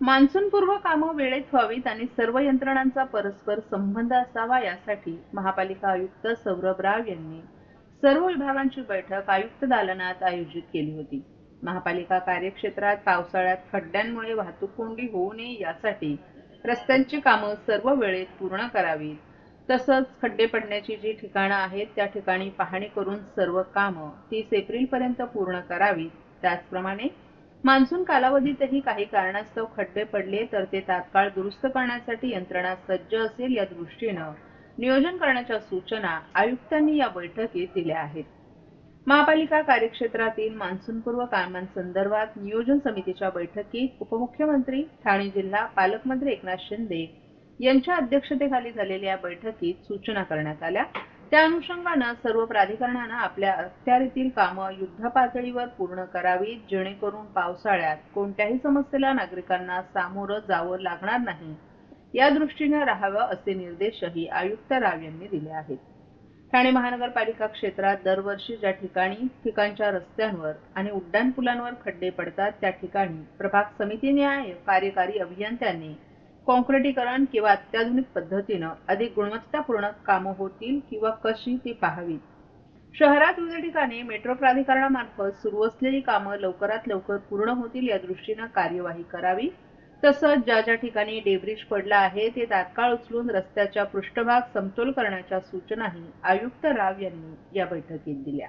मान्सूनपूर्व कामं वेळेत व्हावीत आणि सर्व यंत्रणांचा परस्पर संबंध असावा यासाठी महापालिका आयुक्त सौरभ राव यांनी सर्व विभागांची बैठक आयुक्त दालनात आयोजित केली होती. महापालिका कार्यक्षेत्रात पावसाळ्यात खड्ड्यांमुळे वाहतूक कोंडी होऊ नये यासाठी रस्त्यांची कामं सर्व वेळेत पूर्ण करावीत. तसंच खड्डे पडण्याची जी ठिकाणं आहेत त्या ठिकाणी पाहणी करून सर्व कामं तीस एप्रिल पर्यंत पूर्ण करावीत. त्याचप्रमाणे मान्सून कालावधीतही काही कारणास्तव खड्डे पडले तर ते तात्काळ दुरुस्त करण्यासाठी यंत्रणा सज्ज असेल या दृष्टीनं. नियोजन करण्याच्या सूचना आयुक्तांनी या बैठकीत दिल्या आहेत. महापालिका कार्यक्षेत्रातील मान्सूनपूर्व कामांसंदर्भात नियोजन समितीच्या बैठकीत उपमुख्यमंत्री ठाणे जिल्हा पालकमंत्री एकनाथ शिंदे यांच्या अध्यक्षतेखाली झालेल्या या बैठकीत सूचना करण्यात आल्या. त्या अनुषंगानं सर्व प्राधिकरणानं आपल्या अखत्यारीतील कामं युद्ध पातळीवर पूर्ण करावीत जेणेकरून पावसाळ्यात कोणत्याही समस्येला नागरिकांना सामोरं जावं लागणार नाही. या दृष्टीनं राहावं असे निर्देशही आयुक्त राव यांनी दिले आहेत. ठाणे महानगरपालिका क्षेत्रात दरवर्षी ज्या ठिकाणी ठिकाणच्या रस्त्यांवर आणि उड्डाणपुलांवर खड्डे पडतात त्या ठिकाणी प्रभाग समितीने कार्यकारी अभियंत्यांनी कॉन्क्रिटीकरण किंवा अत्याधुनिक पद्धतीनं अधिक गुणवत्तापूर्ण कामं होतील किंवा कशी ती पाहावीत शहरात विविध ठिकाणी मेट्रो प्राधिकरणामार्फत सुरू असलेली कामं लवकरात लवकर पूर्ण होतील या दृष्टीनं कार्यवाही करावी. तसंच ज्या ज्या ठिकाणी डेब्रिज पडला आहे ते तात्काळ उचलून रस्त्याच्या पृष्ठभाग समतोल करण्याच्या सूचनाही आयुक्त राव यांनी या बैठकीत दिल्या.